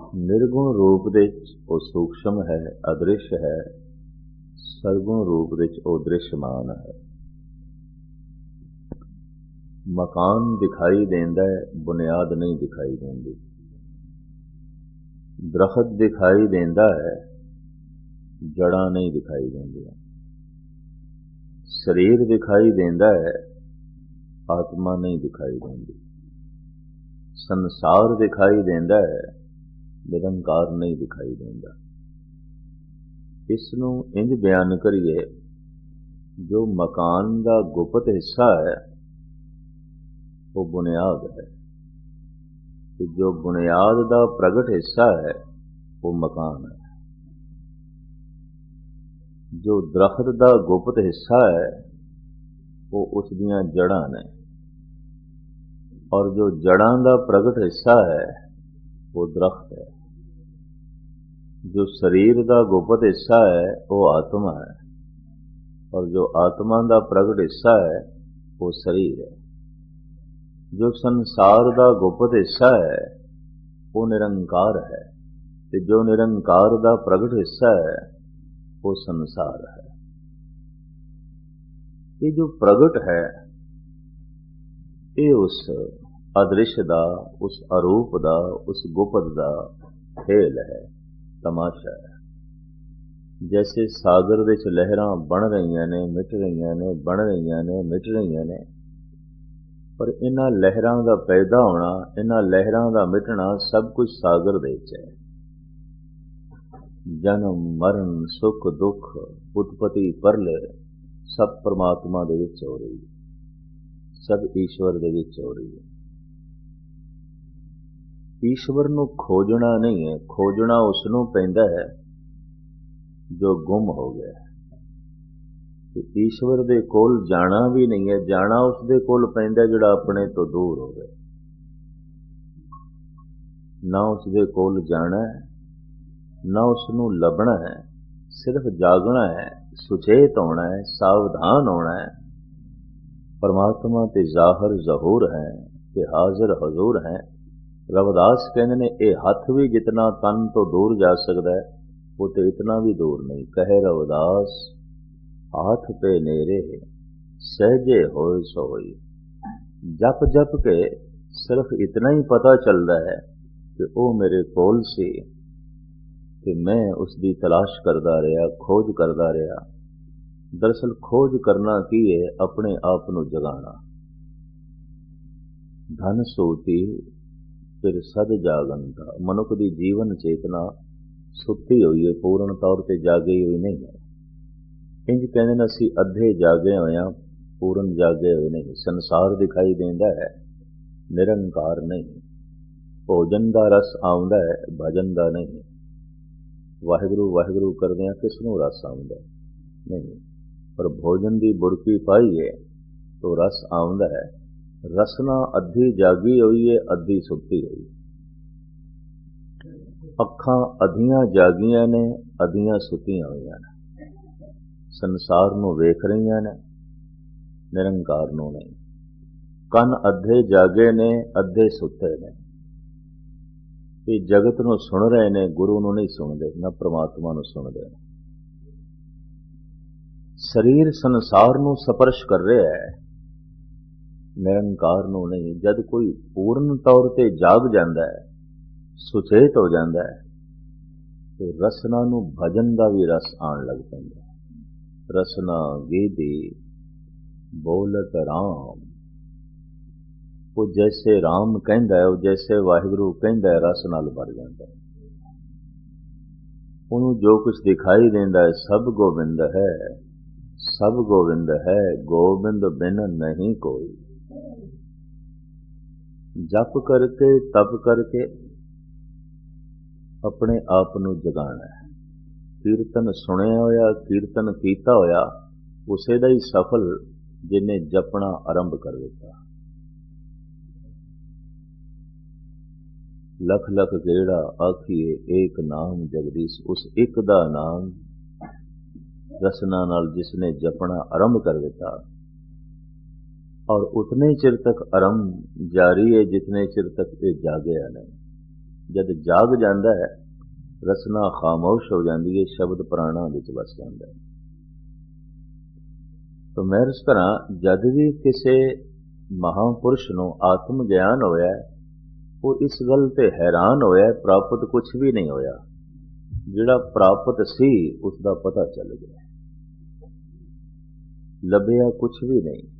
ਨਿਰਗੁਣ ਰੂਪ ਦੇ ਵਿੱਚ ਉਹ ਸੂਖਸ਼ਮ ਹੈ, ਅਦ੍ਰਿਸ਼ ਹੈ, ਸਰਗੁਣ ਰੂਪ ਵਿੱਚ ਉਹ ਦ੍ਰਿਸ਼ਮਾਨ ਹੈ। ਮਕਾਨ ਦਿਖਾਈ ਦਿੰਦਾ ਹੈ, ਬੁਨਿਆਦ ਨਹੀਂ ਦਿਖਾਈ ਦਿੰਦੀ। ਦਰਖਤ ਦਿਖਾਈ ਦਿੰਦਾ ਹੈ, ਜੜਾਂ ਨਹੀਂ ਦਿਖਾਈ ਦਿੰਦੀਆਂ। ਸਰੀਰ ਦਿਖਾਈ ਦਿੰਦਾ ਹੈ, ਆਤਮਾ ਨਹੀਂ ਦਿਖਾਈ ਦਿੰਦੀ। ਸੰਸਾਰ ਦਿਖਾਈ ਦਿੰਦਾ ਹੈ ਨਿਰੰਕਾਰ ਨਹੀਂ ਦਿਖਾਈ ਦਿੰਦਾ। ਇਸ ਨੂੰ ਇੰਜ ਬਿਆਨ ਕਰੀਏ, ਜੋ ਮਕਾਨ ਦਾ ਗੁਪਤ ਹਿੱਸਾ ਹੈ, ਉਹ ਬੁਨਿਆਦ ਹੈ। ਤੇ ਜੋ ਬੁਨਿਆਦ ਦਾ ਪ੍ਰਗਟ ਹਿੱਸਾ ਹੈ, ਉਹ ਮਕਾਨ ਹੈ। ਜੋ ਦਰਖਤ ਦਾ ਗੁਪਤ ਹਿੱਸਾ ਹੈ, ਉਹ ਉਸ ਦੀਆਂ ਜੜਾਂ ਨੇ। ਔਰ ਜੋ ਜੜਾਂ ਦਾ ਪ੍ਰਗਟ ਹਿੱਸਾ ਹੈ, ਉਹ ਦਰਖਤ ਹੈ। ਜੋ ਸਰੀਰ ਦਾ ਗੁਪਤ ਹਿੱਸਾ ਹੈ ਉਹ ਆਤਮਾ ਹੈ ਔਰ ਜੋ ਆਤਮਾ ਦਾ ਪ੍ਰਗਟ ਹਿੱਸਾ ਹੈ ਉਹ ਸਰੀਰ ਹੈ ਜੋ ਸੰਸਾਰ ਦਾ ਗੁਪਤ ਹਿੱਸਾ ਹੈ ਉਹ ਨਿਰੰਕਾਰ ਹੈ ਤੇ ਜੋ ਨਿਰੰਕਾਰ ਦਾ ਪ੍ਰਗਟ ਹਿੱਸਾ ਹੈ ਉਹ ਸੰਸਾਰ ਹੈ ਇਹ ਜੋ ਪ੍ਰਗਟ ਹੈ ਇਹ ਉਸ ਅਦ੍ਰਿਸ਼ ਦਾ ਉਸ ਅਰੂਪ ਦਾ ਉਸ ਗੁਪਤ ਦਾ ਖੇਲ ਹੈ ਤਮਾਸ਼ਾ ਹੈ। ਜੈਸੇ ਸਾਗਰ ਵਿੱਚ ਲਹਿਰਾਂ ਬਣ ਰਹੀਆਂ ਨੇ, ਮਿਟ ਰਹੀਆਂ ਨੇ, ਬਣ ਰਹੀਆਂ ਨੇ, ਮਿਟ ਰਹੀਆਂ ਨੇ। ਪਰ ਇਹਨਾਂ ਲਹਿਰਾਂ ਦਾ ਪੈਦਾ ਹੋਣਾ, ਇਹਨਾਂ ਲਹਿਰਾਂ ਦਾ ਮਿਟਣਾ ਸਭ ਕੁਝ ਸਾਗਰ ਦੇ ਵਿੱਚ ਹੈ। ਜਨਮ, ਮਰਨ, ਸੁਖ, ਦੁੱਖ, ਉਤਪਤੀ, ਪਰਲੇ ਸਭ ਪਰਮਾਤਮਾ ਦੇ ਵਿੱਚ ਹੋ ਰਹੀ ਹੈ। ਸਭ ਈਸ਼ਵਰ ਦੇ ਵਿੱਚ ਹੋ ਰਹੀ ਹੈ। ਈਸ਼ਵਰ ਨੂੰ ਖੋਜਣਾ ਨਹੀਂ ਹੈ, ਖੋਜਣਾ ਉਸ ਨੂੰ ਪੈਂਦਾ ਹੈ, ਜੋ ਗੁੰਮ ਹੋ ਗਿਆ ਤੇ ਈਸ਼ਵਰ ਦੇ ਕੋਲ ਜਾਣਾ ਵੀ ਨਹੀਂ ਹੈ, ਜਾਣਾ ਉਸ ਦੇ ਕੋਲ ਪੈਂਦਾ ਜਿਹੜਾ ਆਪਣੇ ਤੋਂ ਦੂਰ ਹੋ ਗਿਆ। ਨਾ ਉਸ ਦੇ ਕੋਲ ਜਾਣਾ ਹੈ, ਨਾ ਉਸ ਨੂੰ ਲੱਭਣਾ ਹੈ, ਸਿਰਫ ਜਾਗਣਾ ਹੈ, ਸੁਚੇਤ ਹੋਣਾ ਹੈ, ਸਾਵਧਾਨ ਹੋਣਾ ਹੈ। ਪਰਮਾਤਮਾ ਤੇ ਜ਼ਾਹਰ ਜ਼ਹੂਰ ਹੈ ਤੇ ਹਾਜ਼ਰ ਹਜ਼ੂਰ ਹੈ। ਰਵਦਾਸ ਕਹਿੰਦੇ ਨੇ, ਇਹ ਹੱਥ ਵੀ ਜਿਤਨਾ ਤਨ ਤੋਂ ਦੂਰ ਜਾ ਸਕਦਾ ਹੈ ਉਹ ਤੇ ਇਤਨਾ ਵੀ ਦੂਰ ਨਹੀਂ। ਕਹੇ ਰਵਦਾਸ, ਹੱਥ ਤੇ ਨੇਰੇ, ਸਹਜੇ ਹੋਏ ਸੋਈ। ਜਪ ਜਪ ਕੇ ਸਿਰਫ ਇਤਨਾ ਹੀ ਪਤਾ ਚੱਲਦਾ ਹੈ ਕਿ ਉਹ ਮੇਰੇ ਕੋਲ ਸੀ ਤੇ ਮੈਂ ਉਸ ਦੀ ਤਲਾਸ਼ ਕਰਦਾ ਰਿਹਾ, ਖੋਜ ਕਰਦਾ ਰਿਹਾ। ਦਰਸਲ ਖੋਜ ਕਰਨਾ ਕੀ ਹੈ? ਆਪਣੇ ਆਪ ਨੂੰ ਜਗਾਣਾ ਧਨ ਸੋਤੀ ਫਿਰ ਸਦ ਜਾਗੰਦਾ ਮਨੁੱਖ ਦੀ ਜੀਵਨ ਚੇਤਨਾ ਸੁੱਤੀ ਹੋਈ ਹੈ, ਪੂਰਨ ਤੌਰ ਤੇ ਜਾਗੀ ਹੋਈ ਨਹੀਂ ਹੈ। ਇੰਜ ਕਹਿੰਦੇ ਨੇ, ਅਸੀਂ ਅੱਧੇ ਜਾਗੇ ਹੋਏ ਆ ਪੂਰਨ ਜਾਗੇ ਹੋਏ ਨਹੀਂ। ਸੰਸਾਰ ਦਿਖਾਈ ਦਿੰਦਾ ਹੈ, ਨਿਰੰਕਾਰ ਨਹੀਂ। ਭੋਜਨ ਦਾ ਰਸ ਆਉਂਦਾ ਹੈ, ਭਜਨ ਦਾ ਨਹੀਂ। ਵਾਹਿਗੁਰੂ ਵਾਹਿਗੁਰੂ ਕਰਦੇ ਆ ਕਿਸ ਨੂੰ ਰਸ ਆਉਂਦਾ ਨਹੀਂ। ਪਰ ਭੋਜਨ ਦੀ ਬੁਰਕੀ ਪਾਈ ਹੈ, ਤੋ ਰਸ ਆਉਂਦਾ ਹੈ। ਰਸਨਾ ਅੱਧੀ ਜਾਗੀ ਹੋਈ ਹੈ ਅੱਧੀ ਸੁੱਤੀ ਹੋਈ ਅੱਖਾਂ ਅਧੀਆਂ ਜਾਗੀਆਂ ਨੇ, ਅਧੀਆਂ ਸੁੱਤੀਆਂ ਹੋਈਆਂ ਨੇ। ਸੰਸਾਰ ਨੂੰ ਵੇਖ ਰਹੀਆਂ ਨੇ, ਨਿਰੰਕਾਰ ਨੂੰ ਨਹੀਂ। ਕੰਨ ਅੱਧੇ ਜਾਗੇ ਨੇ, ਅੱਧੇ ਸੁੱਤੇ ਨੇ। ਇਹ ਜਗਤ ਨੂੰ ਸੁਣ ਰਹੇ ਨੇ, ਗੁਰੂ ਨੂੰ ਨਹੀਂ ਸੁਣਦੇ, ਨਾ ਪ੍ਰਮਾਤਮਾ ਨੂੰ ਸੁਣਦੇ ਸਰੀਰ ਸੰਸਾਰ ਨੂੰ ਸਪਰਸ਼ ਕਰ ਰਿਹਾ ਹੈ। ਨਿਰੰਕਾਰ ਨੂੰ ਨਹੀਂ, ਜਦ ਕੋਈ ਪੂਰਨ ਤੌਰ ਤੇ ਜਾਗ ਜਾਂਦਾ ਹੈ, ਸੁਚੇਤ ਹੋ ਜਾਂਦਾ ਹੈ, ਤੇ ਰਸਨਾ ਨੂੰ ਭਜਨ ਦਾ ਵੀ ਰਸ ਆਣ ਲੱਗ ਪੈਂਦਾ ਰਸਨਾ ਗੀਦੀ ਬੋਲਤ ਰਾਮ। ਉਹ ਜੈਸੇ ਰਾਮ ਕਹਿੰਦਾ ਹੈ, ਉਹ ਜੈਸੇ ਵਾਹਿਗੁਰੂ ਕਹਿੰਦਾ ਹੈ, ਰਸ ਨਾਲ ਭਰ ਜਾਂਦਾ ਹੈ। ਉਹਨੂੰ ਜੋ ਕੁਝ ਦਿਖਾਈ ਦਿੰਦਾ ਹੈ, ਸਭ ਗੋਬਿੰਦ ਹੈ, ਸਭ ਗੋਬਿੰਦ ਹੈ, ਗੋਬਿੰਦ ਬਿਨ ਨਹੀਂ ਕੋਈ। ਜਪ ਕਰਕੇ, ਤਪ ਕਰਕੇ ਆਪਣੇ ਆਪ ਨੂੰ ਜਗਾਣਾ ਹੈ। ਕੀਰਤਨ ਸੁਣਿਆ ਹੋਇਆ, ਕੀਰਤਨ ਕੀਤਾ ਹੋਇਆ, ਉਸੇ ਦਾ ਹੀ ਸਫਲ ਜਿਨੇ ਜਪਣਾ ਆਰੰਭ ਕਰ ਦਿੱਤਾ। ਲਖ ਲਖ ਜਿਹੜਾ ਆਖੀਏ, ਏਕ ਨਾਮ ਜਗਦੀਸ਼, ਉਸ ਇੱਕ ਦਾ ਨਾਮ ਰਸਨਾ ਨਾਲ ਜਿਸਨੇ ਜਪਣਾ ਆਰੰਭ ਕਰ ਦਿੱਤਾ ਔਰ ਉਤਨੇ ਚਿਰ ਤੱਕ ਆਰੰਭ ਜਾਰੀ ਹੈ ਜਿਤਨੇ ਚਿਰ ਤੱਕ ਇਹ ਜਾਗਿਆ ਨਹੀਂ। ਜਦ ਜਾਗ ਜਾਂਦਾ ਹੈ, ਰਸਨਾ ਖਾਮੋਸ਼ ਹੋ ਜਾਂਦੀ ਹੈ, ਸ਼ਬਦ ਪ੍ਰਾਣਾ ਵਿੱਚ ਵਸ ਜਾਂਦਾ ਹੈ। ਤਾਂ ਮੈਂ ਇਸ ਤਰ੍ਹਾਂ ਜਦ ਵੀ ਕਿਸੇ ਮਹਾਪੁਰਸ਼ ਨੂੰ ਆਤਮ ਗਿਆਨ ਹੋਇਆ ਉਹ ਇਸ ਗੱਲ ਤੇ ਹੈਰਾਨ ਹੋਇਆ ਪ੍ਰਾਪਤ ਕੁਝ ਵੀ ਨਹੀਂ ਹੋਇਆ। ਜਿਹੜਾ ਪ੍ਰਾਪਤ ਸੀ ਉਸ ਦਾ ਪਤਾ ਚੱਲ ਗਿਆ। ਲੱਭਿਆ ਕੁਝ ਵੀ ਨਹੀਂ।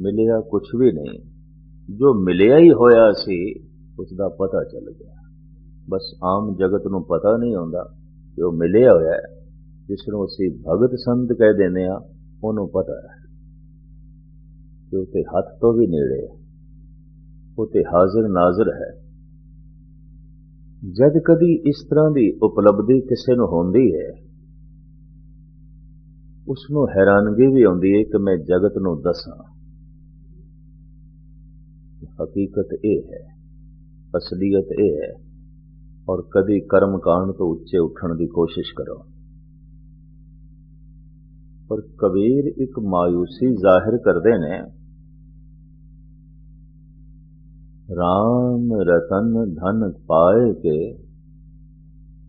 ਮਿਲਿਆ ਕੁਝ ਵੀ ਨਹੀਂ। ਜੋ ਮਿਲਿਆ ਹੀ ਹੋਇਆ ਸੀ ਉਸ ਦਾ ਪਤਾ ਚੱਲ ਗਿਆ। ਬਸ ਆਮ ਜਗਤ ਨੂੰ ਪਤਾ ਨਹੀਂ ਹੁੰਦਾ ਕਿ ਉਹ ਮਿਲਿਆ ਹੋਇਆ ਹੈ। ਜਿਸ ਨੂੰ ਅਸੀਂ ਭਗਤ ਸੰਤ ਕਹਿ ਦਿੰਦੇ ਆ ਉਹਨੂੰ ਪਤਾ ਹੈ ਕਿ ਉਹ ਤੇ ਹੱਥ ਤੋਂ ਵੀ ਨੇੜੇ ਹੈ। ਉਹ ਤੇ ਹਾਜ਼ਰ ਨਾਜ਼ਰ ਹੈ। ਜਦ ਕਦੀ ਇਸ ਤਰ੍ਹਾਂ ਦੀ ਉਪਲਬਧੀ ਕਿਸੇ ਨੂੰ ਹੁੰਦੀ ਹੈ, ਉਸ ਨੂੰ ਹੈਰਾਨਗੀ ਵੀ ਆਉਂਦੀ ਹੈ ਕਿ ਮੈਂ ਜਗਤ ਨੂੰ ਦੱਸਾਂ। ਹਕੀਕਤ ਇਹ ਹੈ ਅਸਲੀਅਤ ਇਹ ਹੈ ਔਰ ਕਦੀ ਕਰਮ ਕਾਂਡ ਤੋਂ ਉੱਚੇ ਉੱਠਣ ਦੀ ਕੋਸ਼ਿਸ਼ ਕਰੋ ਪਰ ਕਬੀਰ ਇੱਕ ਮਾਇੂਸੀ ਜ਼ਾਹਿਰ ਕਰਦੇ ਨੇ ਰਾਮ ਰਤਨ ਧਨ ਪਾਏ ਕੇ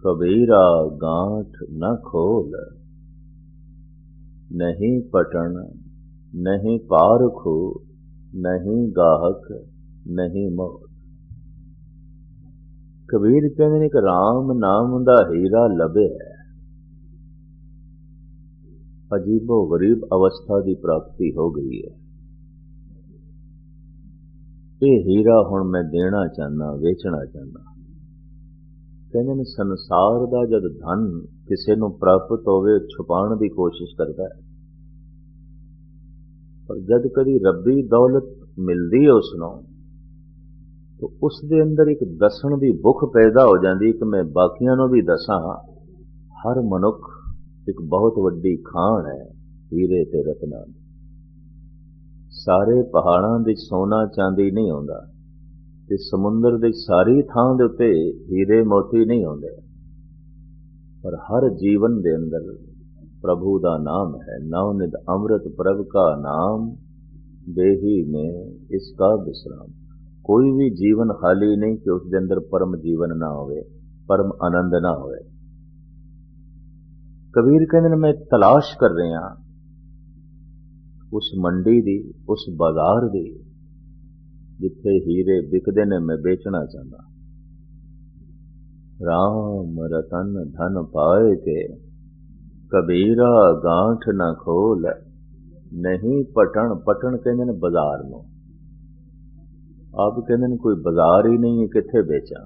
ਕਬੀਰਾ ਗਾਂਠ ਨ ਖੋਲ ਨਹੀਂ ਪਟਣ ਨਹੀਂ ਪਾਰਖੂ ਨਹੀਂ ਗਾਹਕ ਨਹੀਂ ਮੋਹ ਕਬੀਰ ਕਹਿੰਦੇ ਨੇ ਕਿ RAM ਨਾਮ ਦਾ ਹੀਰਾ ਲੱਭਿਆ ਅਜੀਬੋ ਗਰੀਬ ਅਵਸਥਾ ਦੀ ਪ੍ਰਾਪਤੀ ਹੋ ਗਈ ਹੈ। ਇਹ ਹੀਰਾ ਹੁਣ ਮੈਂ ਦੇਣਾ ਚਾਹਨਾ ਵੇਚਣਾ ਚਾਹਨਾ ਕਹਿੰਦੇ ਨੇ ਸੰਸਾਰ ਦਾ ਜਦ ਧਨ ਕਿਸੇ ਨੂੰ ਪ੍ਰਾਪਤ ਹੋਵੇ ਛੁਪਾਉਣ ਦੀ ਕੋਸ਼ਿਸ਼ ਕਰਦਾ ਹੈ। ਪਰ ਜਦ ਕਦੀ ਰੱਬੀ ਦੌਲਤ ਮਿਲਦੀ ਹੈ ਉਸ ਨੂੰ ਤਾਂ ਉਸ ਦੇ ਅੰਦਰ ਇੱਕ ਦੱਸਣ ਦੀ ਭੁੱਖ ਪੈਦਾ ਹੋ ਜਾਂਦੀ ਕਿ ਮੈਂ ਬਾਕੀਆਂ ਨੂੰ ਵੀ ਦੱਸਾਂ, ਹਰ ਮਨੁੱਖ ਇੱਕ ਬਹੁਤ ਵੱਡੀ ਖਾਣ ਹੈ, ਹੀਰੇ ਤੇ ਰਤਨਾਂ ਦੀ ਸਾਰੇ ਪਹਾੜਾਂ ਦੇ ਸੋਨਾ ਚਾਂਦੀ ਨਹੀਂ ਆਉਂਦਾ ਤੇ ਸਮੁੰਦਰ ਦੇ ਸਾਰੀ ਥਾਂ ਦੇ ਉੱਤੇ ਹੀਰੇ ਮੋਤੀ ਨਹੀਂ ਆਉਂਦੇ। ਪਰ ਹਰ ਜੀਵਨ ਦੇ ਅੰਦਰ ਪ੍ਰਭੂ ਦਾ ਨਾਮ ਹੈ ਨਵਨਿਤ ਅੰਮ੍ਰਿਤ ਪ੍ਰਭ ਕਾ ਨਾਮ, ਦੇਹੀ ਮੈਂ ਇਸ ਕਾ ਵਿਸਰਾਮ ਕੋਈ ਵੀ ਜੀਵਨ ਖਾਲੀ ਨਹੀਂ ਕਿ ਉਸ ਦੇ ਅੰਦਰ ਪਰਮ ਜੀਵਨ ਨਾ ਹੋਵੇ ਪਰਮ ਆਨੰਦ ਨਾ ਹੋਵੇ ਕਬੀਰ ਕਹਿੰਦੇ ਨੇ ਮੈਂ ਤਲਾਸ਼ ਕਰ ਰਿਹਾ ਉਸ ਮੰਡੀ ਦੀ ਉਸ ਬਾਜ਼ਾਰ ਦੀ ਜਿੱਥੇ ਹੀਰੇ ਵਿਕਦੇ ਨੇ ਮੈਂ ਵੇਚਣਾ ਚਾਹੁੰਦਾ ਰਾਮ ਰਤਨ ਧਨ ਪਾਏ ਕੇ ਕਬੀਰਾ ਗਾਂਠ ਨਾ ਖੋਲ ਨਹੀਂ ਪਟਣ ਪਟਣ ਕਹਿੰਦੇ ਨੇ ਬਾਜ਼ਾਰ ਨੂੰ ਆਪ ਕਹਿੰਦੇ ਨੇ ਕੋਈ ਬਾਜ਼ਾਰ ਹੀ ਨਹੀਂ ਹੈ, ਕਿੱਥੇ ਵੇਚਾਂ?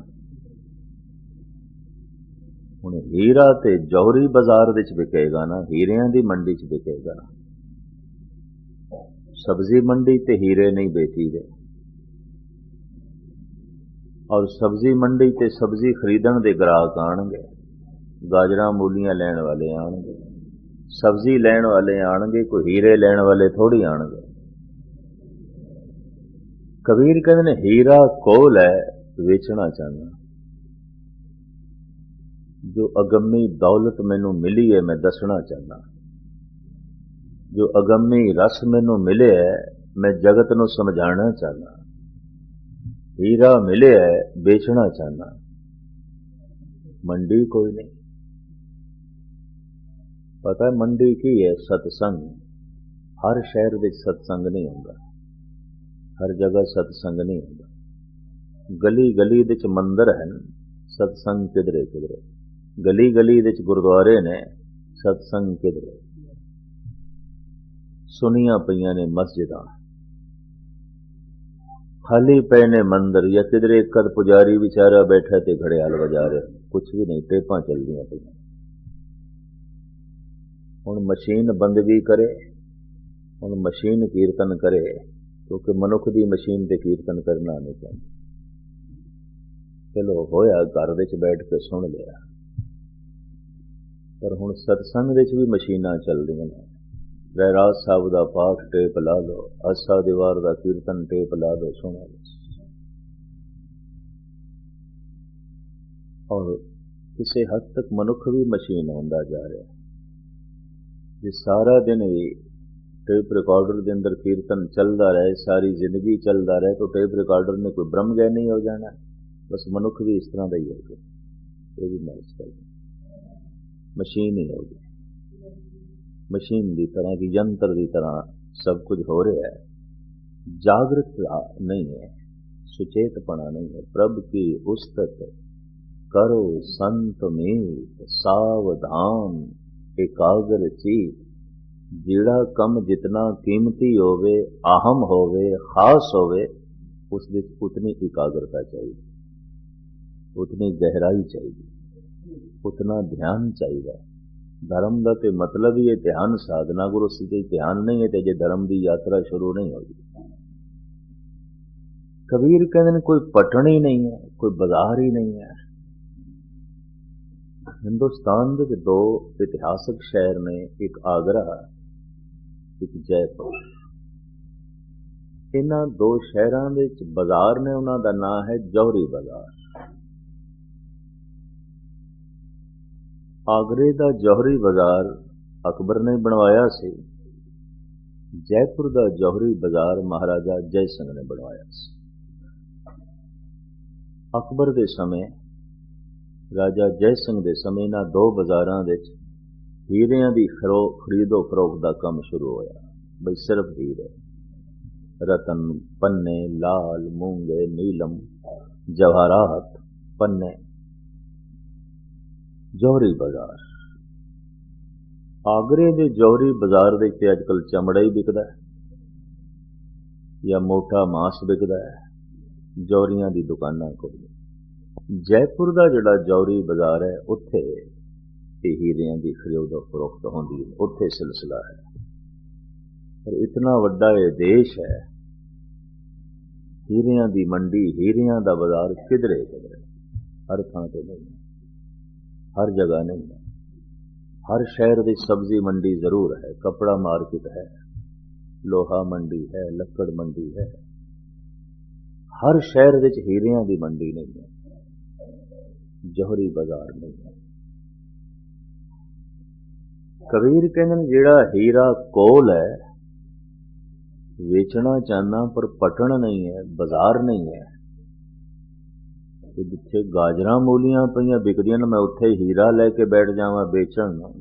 ਹੁਣ ਹੀਰਾ ਤੇ ਜੌਹਰੀ ਬਾਜ਼ਾਰ ਵਿੱਚ ਵਿਕੇਗਾ ਨਾ, ਹੀਰਿਆਂ ਦੀ ਮੰਡੀ 'ਚ ਵਿਕੇਗਾ ਸਬਜ਼ੀ ਮੰਡੀ ਤੇ ਹੀਰੇ ਨਹੀਂ ਵੇਚੀਦੇ। ਔਰ ਸਬਜ਼ੀ ਮੰਡੀ ਤੇ ਸਬਜ਼ੀ ਖਰੀਦਣ ਦੇ ਗ੍ਰਾਹਕ ਆਣਗੇ, ਗਾਜਰਾਂ, ਮੂਲੀਆਂ ਲੈਣ ਵਾਲੇ ਆਣਗੇ। ਸਬਜ਼ੀ ਲੈਣ ਵਾਲੇ ਆਣਗੇ, ਕੋਈ ਹੀਰੇ ਲੈਣ ਵਾਲੇ ਥੋੜੀ ਆਣਗੇ। ਕਬੀਰ ਕਹਿੰਦੇ ਨੇ, ਹੀਰਾ ਕੋਲ ਹੈ, ਵੇਚਣਾ ਚਾਹੁੰਦਾ। ਜੋ ਅਗੰਮੀ ਦੌਲਤ ਮੈਨੂੰ ਮਿਲੀ ਹੈ, ਮੈਂ ਦੱਸਣਾ ਚਾਹੁੰਦਾ। ਜੋ ਅਗੰਮੀ ਰਸ ਮੈਨੂੰ ਮਿਲਿਆ ਹੈ, ਮੈਂ ਜਗਤ ਨੂੰ ਸਮਝਾਉਣਾ ਚਾਹੁੰਦਾ। ਹੀਰਾ ਮਿਲਿਆ ਹੈ, ਵੇਚਣਾ ਚਾਹੁੰਦਾ। ਮੰਡੀ ਕੋਈ ਨਹੀਂ। ਪਤਾ ਮੰਡੀ ਕੀ ਹੈ? ਸਤਸੰਗ। ਹਰ ਸ਼ਹਿਰ ਵਿੱਚ ਸਤਸੰਗ ਨਹੀਂ ਹੁੰਦਾ। ਹਰ ਜਗ੍ਹਾ ਸਤਸੰਗ ਨਹੀਂ ਹੁੰਦਾ। ਗਲੀ ਗਲੀ ਵਿੱਚ ਮੰਦਰ ਹਨ ਸਤਸੰਗ ਕਿਧਰੇ ਕਿਧਰੇ। ਗਲੀ ਗਲੀ ਵਿੱਚ ਗੁਰਦੁਆਰੇ ਨੇ, ਸਤਸੰਗ ਕਿਧਰੇ। ਸੁਨੀਆਂ ਪਈਆਂ ਨੇ ਮਸਜਿਦਾਂ। ਖਾਲੀ ਪਏ ਨੇ ਮੰਦਰ, ਜਾਂ ਕਿਧਰੇ ਕਦ ਪੁਜਾਰੀ ਵਿਚਾਰਾ ਬੈਠਾ ਤੇ ਘੜਿਆਲ ਵਜਾ ਰਿਹਾ। ਕੁਝ ਵੀ ਨਹੀਂ, ਟੇਪਾਂ ਚੱਲਦੀਆਂ ਪਈਆਂ। ਹੁਣ ਮਸ਼ੀਨ ਬੰਦਗੀ ਕਰੇ, ਹੁਣ ਮਸ਼ੀਨ ਕੀਰਤਨ ਕਰੇ। ਕਿਉਂਕਿ ਮਨੁੱਖ ਦੀ ਮਸ਼ੀਨ ਤੇ ਕੀਰਤਨ ਕਰਨਾ ਨਹੀਂ ਚਾਹੀਦਾ ਚਲੋ, ਹੋਇਆ, ਘਰ ਵਿੱਚ ਬੈਠ ਕੇ ਸੁਣ ਲਿਆ। ਪਰ ਹੁਣ ਸਤਸੰਗ ਵਿੱਚ ਵੀ ਮਸ਼ੀਨਾਂ ਚੱਲਦੀਆਂ ਨੇ। ਰਹਿਰਾਜ ਸਾਹਿਬ ਦਾ ਪਾਠ ਟੇਪ ਲਾ ਲਓ, ਆਸਾ ਦੀਵਾਰ ਦਾ ਕੀਰਤਨ ਟੇਪ ਲਾ ਲਓ, ਸੁਣਾ। ਲਓ ਔਰ ਕਿਸੇ ਹੱਦ ਤੱਕ ਮਨੁੱਖ ਵੀ ਮਸ਼ੀਨ ਹੁੰਦਾ ਜਾ ਰਿਹਾ। ਜੇ ਸਾਰਾ ਦਿਨ ਵੀ ਟੇਪ ਰਿਕਾਰਡਰ ਦੇ ਅੰਦਰ ਕੀਰਤਨ ਚੱਲਦਾ ਰਹੇ, ਸਾਰੀ ਜ਼ਿੰਦਗੀ ਚੱਲਦਾ ਰਹੇ, ਤਾਂ ਟੇਪ ਰਿਕਾਰਡਰ ਨੇ ਕੋਈ ਬ੍ਰਹਮ ਗਿਆਨੀ ਹੋ ਜਾਣਾ, ਬਸ ਮਨੁੱਖ ਵੀ ਇਸ ਤਰ੍ਹਾਂ ਦਾ ਹੀ ਹੋ ਗਿਆ। ਇਹ ਵੀ ਮਰ ਸਕਦਾ ਮਸ਼ੀਨ ਹੀ ਹੋ ਗਈ। ਮਸ਼ੀਨ ਦੀ ਤਰ੍ਹਾਂ ਕਿ ਯੰਤਰ ਦੀ ਤਰ੍ਹਾਂ ਸਭ ਕੁਝ ਹੋ ਰਿਹਾ ਹੈ। ਜਾਗਰਤ ਨਹੀਂ ਹੈ, ਸੁਚੇਤਪਣਾ ਨਹੀਂ ਹੈ। ਪ੍ਰਭ ਕੀ ਉਸਤਤ ਕਰੋ ਸੰਤ ਮੀਤ, ਸਾਵਧਾਨ, ਇਕਾਗਰ ਚੀਤ। ਜਿਹੜਾ ਕੰਮ ਜਿਤਨਾ ਕੀਮਤੀ ਹੋਵੇ, ਅਹਮ ਹੋਵੇ, ਖਾਸ ਹੋਵੇ, ਉਸ ਵਿੱਚ ਉਤਨੀ ਇਕਾਗਰਤਾ ਚਾਹੀਦੀ। ਉਤਨੀ ਗਹਿਰਾਈ ਚਾਹੀਦੀ। ਉਤਨਾ ਧਿਆਨ ਚਾਹੀਦਾ। ਧਰਮ ਦਾ ਤੇ ਮਤਲਬ ਹੀ ਹੈ ਧਿਆਨ ਸਾਧਨਾ ਗੁਰੂ ਸਿੱਧੇ ਧਿਆਨ ਨਹੀਂ ਹੈ ਤੇ ਜੇ ਧਰਮ ਦੀ ਯਾਤਰਾ ਸ਼ੁਰੂ ਨਹੀਂ ਹੋਈ ਕਬੀਰ ਕਹਿੰਦੇ ਨੇ ਕੋਈ ਪਟਣ ਹੀ ਨਹੀਂ ਹੈ, ਕੋਈ ਬਾਜ਼ਾਰ ਹੀ ਨਹੀਂ ਹੈ। ਹਿੰਦੁਸਤਾਨ ਦੇ ਦੋ ਇਤਿਹਾਸਕ ਸ਼ਹਿਰ ਨੇ, ਇੱਕ ਆਗਰਾ ਇੱਕ ਜੈਪੁਰ ਇਹਨਾਂ ਦੋ ਸ਼ਹਿਰਾਂ ਦੇ ਵਿੱਚ ਬਾਜ਼ਾਰ ਨੇ ਉਹਨਾਂ ਦਾ ਨਾਮ ਹੈ ਜੌਹਰੀ ਬਾਜ਼ਾਰ। ਆਗਰੇ ਦਾ ਜੌਹਰੀ ਬਾਜ਼ਾਰ ਅਕਬਰ ਨੇ ਬਣਵਾਇਆ ਸੀ। ਜੈਪੁਰ ਦਾ ਜੌਹਰੀ ਬਾਜ਼ਾਰ ਮਹਾਰਾਜਾ ਜੈ ਸਿੰਘ ਨੇ ਬਣਵਾਇਆ ਸੀ। ਅਕਬਰ ਦੇ ਸਮੇਂ, ਰਾਜਾ ਜੈ ਸਿੰਘ ਦੇ ਸਮੇਂ ਇਹਨਾਂ ਦੋ ਬਾਜ਼ਾਰਾਂ ਵਿੱਚ ਹੀਰਿਆਂ ਦੀ ਖਰੋ, ਖਰੀਦੋ ਫਰੋਖ ਦਾ ਕੰਮ ਸ਼ੁਰੂ ਹੋਇਆ। ਬਈ ਸਿਰਫ ਹੀਰੇ। ਰਤਨ, ਪੰਨੇ, ਲਾਲ, ਮੂੰਗੇ, ਨੀਲਮ, ਜਵਾਹਰਾਤ, ਪੰਨੇ। ਜੌਹਰੀ ਬਾਜ਼ਾਰ। ਆਗਰੇ ਦੇ ਜੌਹਰੀ ਬਾਜ਼ਾਰ ਦੇ ਉੱਤੇ ਅੱਜਕੱਲ ਚਮੜਾ ਹੀ ਵਿਕਦਾ ਹੈ। ਜਾਂ ਮੋਟਾ ਮਾਸ ਵਿਕਦਾ ਹੈ। ਜੌਹਰੀਆਂ ਦੀ ਦੁਕਾਨਾਂ ਕੋਲ ਜੈਪੁਰ ਦਾ ਜਿਹੜਾ ਜੌਹਰੀ ਬਾਜ਼ਾਰ ਹੈ, ਉੱਥੇ ਇਹ ਹੀਰਿਆਂ ਦੀ ਖਰੀਦ ਫਰੋਖਤ ਹੁੰਦੀ ਹੈ। ਉੱਥੇ ਸਿਲਸਿਲਾ ਹੈ। ਪਰ ਇਤਨਾ ਵੱਡਾ ਇਹ ਦੇਸ਼ ਹੈ, ਹੀਰਿਆਂ ਦੀ ਮੰਡੀ, ਹੀਰਿਆਂ ਦਾ ਬਾਜ਼ਾਰ ਕਿਧਰੇ ਕਿਧਰੇ? ਹਰ ਥਾਂ ਤੇ ਨਹੀਂ ਹਰ ਜਗ੍ਹਾ ਨਹੀਂ ਹੈ। ਹਰ ਸ਼ਹਿਰ ਦੀ ਸਬਜ਼ੀ ਮੰਡੀ ਜ਼ਰੂਰ ਹੈ। ਕਪੜਾ ਮਾਰਕੀਟ ਹੈ। ਲੋਹਾ ਮੰਡੀ ਹੈ, ਲੱਕੜ ਮੰਡੀ ਹੈ। ਹਰ ਸ਼ਹਿਰ ਵਿੱਚ ਹੀਰਿਆਂ ਦੀ ਮੰਡੀ ਨਹੀਂ ਹੈ। ਜੋਹਰੀ ਬਾਜ਼ਾਰ ਨਹੀਂ ਹੈ। ਕਬੀਰ ਕਹਿੰਦੇ ਨੇ, ਜਿਹੜਾ ਹੀਰਾ ਕੋਲ ਹੈ, ਵੇਚਣਾ ਚਾਹਨਾ ਪਰ ਪਟਣ ਨਹੀਂ ਹੈ, ਬਾਜ਼ਾਰ ਨਹੀਂ ਹੈ। ਤੇ ਜਿੱਥੇ ਗਾਜਰਾਂ ਮੂਲੀਆਂ ਪਈਆਂ ਵਿਕਦੀਆਂ ਨੇ, ਮੈਂ ਉੱਥੇ ਹੀਰਾ ਲੈ ਕੇ ਬੈਠ ਜਾਵਾਂ ਵੇਚਣ ਨੂੰ।